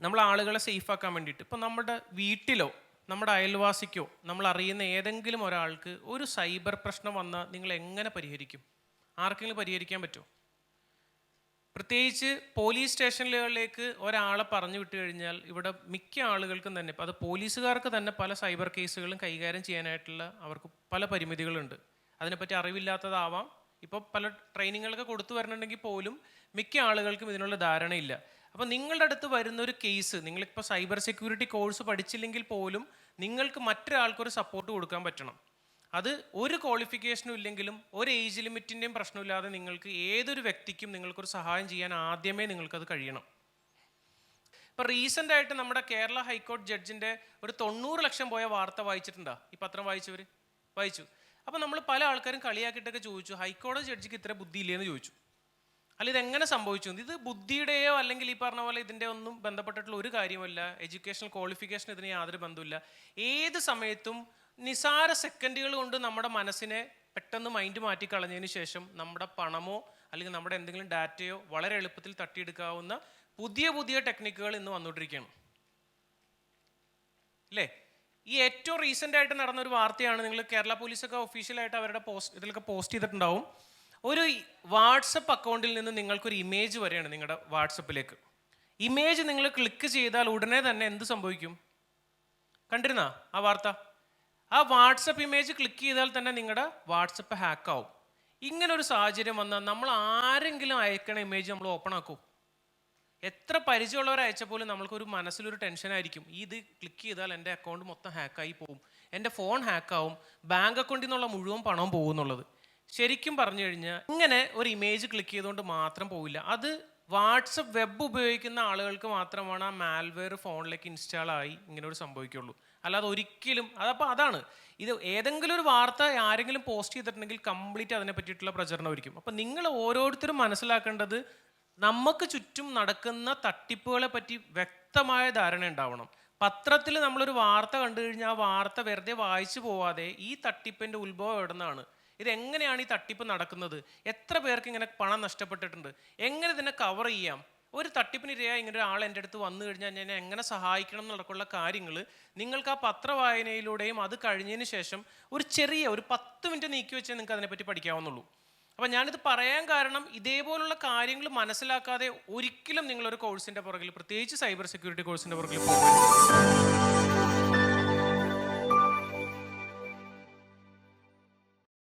നമ്മൾ ആളുകളെ സേഫാക്കാൻ വേണ്ടിയിട്ട്. ഇപ്പം നമ്മുടെ വീട്ടിലോ നമ്മുടെ അയൽവാസിക്കോ നമ്മൾ അറിയുന്ന ഏതെങ്കിലും ഒരാൾക്ക് ഒരു സൈബർ പ്രശ്നം വന്നാൽ നിങ്ങൾ എങ്ങനെ പരിഹരിക്കും? ആർക്കെങ്കിലും പരിഹരിക്കാൻ പറ്റുമോ? പ്രത്യേകിച്ച് പോലീസ് സ്റ്റേഷനുകളിലേക്ക് ഒരാളെ പറഞ്ഞു വിട്ട് കഴിഞ്ഞാൽ ഇവിടെ മിക്ക ആളുകൾക്കും തന്നെ അത് പോലീസുകാർക്ക് തന്നെ പല സൈബർ കേസുകളും കൈകാര്യം ചെയ്യാനായിട്ടുള്ള അവർക്ക് പല പരിമിതികളുണ്ട്. അതിനെപ്പറ്റി അറിവില്ലാത്തതാവാം. ഇപ്പോൾ പല ട്രെയിനിങ്ങുകളൊക്കെ കൊടുത്തു വരണമെങ്കിൽ പോലും മിക്ക ആളുകൾക്കും ഇതിനുള്ള ധാരണയില്ല. അപ്പോൾ നിങ്ങളുടെ അടുത്ത് വരുന്ന ഒരു കേസ് നിങ്ങളിപ്പോൾ സൈബർ സെക്യൂരിറ്റി കോഴ്സ് പഠിച്ചില്ലെങ്കിൽ പോലും നിങ്ങൾക്ക് മറ്റൊരാൾക്കൊരു സപ്പോർട്ട് കൊടുക്കാൻ പറ്റണം. അത് ഒരു ക്വാളിഫിക്കേഷനും ഇല്ലെങ്കിലും ഒരു ഏജ് ലിമിറ്റിന്റെയും പ്രശ്നമില്ലാതെ നിങ്ങൾക്ക് ഏതൊരു വ്യക്തിക്കും നിങ്ങൾക്കൊരു സഹായം ചെയ്യാൻ ആദ്യമേ നിങ്ങൾക്കത് കഴിയണം. ഇപ്പോൾ റീസെന്റ് ആയിട്ട് നമ്മുടെ കേരള ഹൈക്കോടതി ജഡ്ജിന്റെ ഒരു തൊണ്ണൂറ് ലക്ഷം പോയ വാർത്ത വായിച്ചിട്ടുണ്ടോ? ഈ പത്രം വായിച്ചവർ വായിച്ചു. അപ്പോൾ നമ്മൾ പല ആൾക്കാരും കളിയാക്കിയിട്ടൊക്കെ ചോദിച്ചു ഹൈക്കോടതി ജഡ്ജിക്ക് ഇത്ര ബുദ്ധിയില്ലേന്ന് ചോദിച്ചു. അല്ല ഇതെങ്ങനെ സംഭവിച്ചു? ഇത് ബുദ്ധിയുടെയോ അല്ലെങ്കിൽ ഈ പറഞ്ഞ പോലെ ഇതിന്റെ ഒന്നും ബന്ധപ്പെട്ടിട്ടുള്ള ഒരു കാര്യമല്ല എഡ്യൂക്കേഷണൽ ക്വാളിഫിക്കേഷൻ ഇതിന് യാതൊരു ബന്ധമില്ല ഏത് സമയത്തും നിസാര സെക്കൻഡുകൾ കൊണ്ട് നമ്മുടെ മനസ്സിനെ പെട്ടെന്ന് മൈൻഡ് മാറ്റി കളഞ്ഞതിന് ശേഷം നമ്മുടെ പണമോ അല്ലെങ്കിൽ നമ്മുടെ എന്തെങ്കിലും ഡാറ്റയോ വളരെ എളുപ്പത്തിൽ തട്ടിയെടുക്കാവുന്ന പുതിയ പുതിയ ടെക്നിക്കുകൾ ഇന്ന് വന്നുകൊണ്ടിരിക്കുകയാണ്. അല്ലേ? ഈ ഏറ്റവും റീസെന്റ് ആയിട്ട് നടന്ന ഒരു വാർത്തയാണ് നിങ്ങൾ കേരള പോലീസൊക്കെ ഒഫീഷ്യലായിട്ട് അവരുടെ പോസ്റ്റ് ഇതിലൊക്കെ പോസ്റ്റ് ചെയ്തിട്ടുണ്ടാവും. ഒരു വാട്സപ്പ് അക്കൗണ്ടിൽ നിന്ന് നിങ്ങൾക്കൊരു ഇമേജ് വരെയാണ് നിങ്ങളുടെ വാട്സപ്പിലേക്ക്. ഇമേജ് നിങ്ങൾ ക്ലിക്ക് ചെയ്താൽ ഉടനെ തന്നെ എന്ത് സംഭവിക്കും? കണ്ടിരുന്നാ ആ വാർത്ത? ആ വാട്സപ്പ് ഇമേജ് ക്ലിക്ക് ചെയ്താൽ തന്നെ നിങ്ങളുടെ വാട്സപ്പ് ഹാക്കാവും ഇങ്ങനെ ഒരു സാഹചര്യം വന്നാൽ നമ്മൾ ആരെങ്കിലും അയക്കണ ഇമേജ് നമ്മൾ ഓപ്പൺ ആക്കും. എത്ര പരിചയമുള്ളവർ അയച്ച പോലും നമ്മൾക്കൊരു മനസ്സിലൊരു ടെൻഷനായിരിക്കും ഇത് ക്ലിക്ക് ചെയ്താൽ എന്റെ അക്കൗണ്ട് മൊത്തം ഹാക്കായി പോകും. എന്റെ ഫോൺ ഹാക്കാവും ബാങ്ക് അക്കൗണ്ടിൽ നിന്നുള്ള മുഴുവൻ പണവും പോകും എന്നുള്ളത്. ശരിക്കും പറഞ്ഞു കഴിഞ്ഞാൽ ഇങ്ങനെ ഒരു ഇമേജ് ക്ലിക്ക് ചെയ്തുകൊണ്ട് മാത്രം പോവില്ല. അത് വാട്സപ്പ് വെബ് ഉപയോഗിക്കുന്ന ആളുകൾക്ക് മാത്രമാണ് ആ മാൽവെയർ ഫോണിലേക്ക് ഇൻസ്റ്റാൾ ആയി ഇങ്ങനെ ഒരു സംഭവിക്കുള്ളൂ. അല്ലാതെ ഒരിക്കലും അതപ്പോൾ അതാണ്. ഇത് ഏതെങ്കിലും ഒരു വാർത്ത ആരെങ്കിലും പോസ്റ്റ് ചെയ്തിട്ടുണ്ടെങ്കിൽ കംപ്ലീറ്റ് അതിനെ പറ്റിയിട്ടുള്ള പ്രചരണമായിരിക്കും. അപ്പം നിങ്ങൾ ഓരോരുത്തരും മനസ്സിലാക്കേണ്ടത് നമുക്ക് ചുറ്റും നടക്കുന്ന തട്ടിപ്പുകളെ പറ്റി വ്യക്തമായ ധാരണ ഉണ്ടാവണം. പത്രത്തിൽ നമ്മളൊരു വാർത്ത കണ്ടു കഴിഞ്ഞാൽ ആ വാർത്ത വെറുതെ വായിച്ചു പോവാതെ ഈ തട്ടിപ്പിന്റെ ഉത്ഭവം എവിടെ നിന്നാണ് ഇത് എങ്ങനെയാണ് ഈ തട്ടിപ്പ് നടക്കുന്നത്? എത്ര പേർക്ക് ഇങ്ങനെ പണം നഷ്ടപ്പെട്ടിട്ടുണ്ട്? എങ്ങനെ ഇതിനെ കവർ ചെയ്യാം? ഒരു തട്ടിപ്പിന് ഇരയായി ഇങ്ങനെ ഒരാൾ എന്റെ അടുത്ത് വന്നു കഴിഞ്ഞാൽ ഞാൻ എങ്ങനെ സഹായിക്കണം എന്നുള്ള കാര്യങ്ങൾ നിങ്ങൾക്ക് ആ പത്രവായനയിലൂടെയും അത് കഴിഞ്ഞതിന് ശേഷം ഒരു ചെറിയ ഒരു പത്ത് മിനിറ്റ് നീക്കി വെച്ചാൽ നിങ്ങൾക്ക് അതിനെപ്പറ്റി പഠിക്കാവുന്നുള്ളൂ. അപ്പം ഞാനിത് പറയാൻ കാരണം ഇതേപോലുള്ള കാര്യങ്ങൾ മനസ്സിലാക്കാതെ ഒരിക്കലും നിങ്ങളൊരു കോഴ്സിന്റെ പുറകിൽ പ്രത്യേകിച്ച് സൈബർ സെക്യൂരിറ്റി കോഴ്സിന്റെ പുറകിൽ പോകരുത്.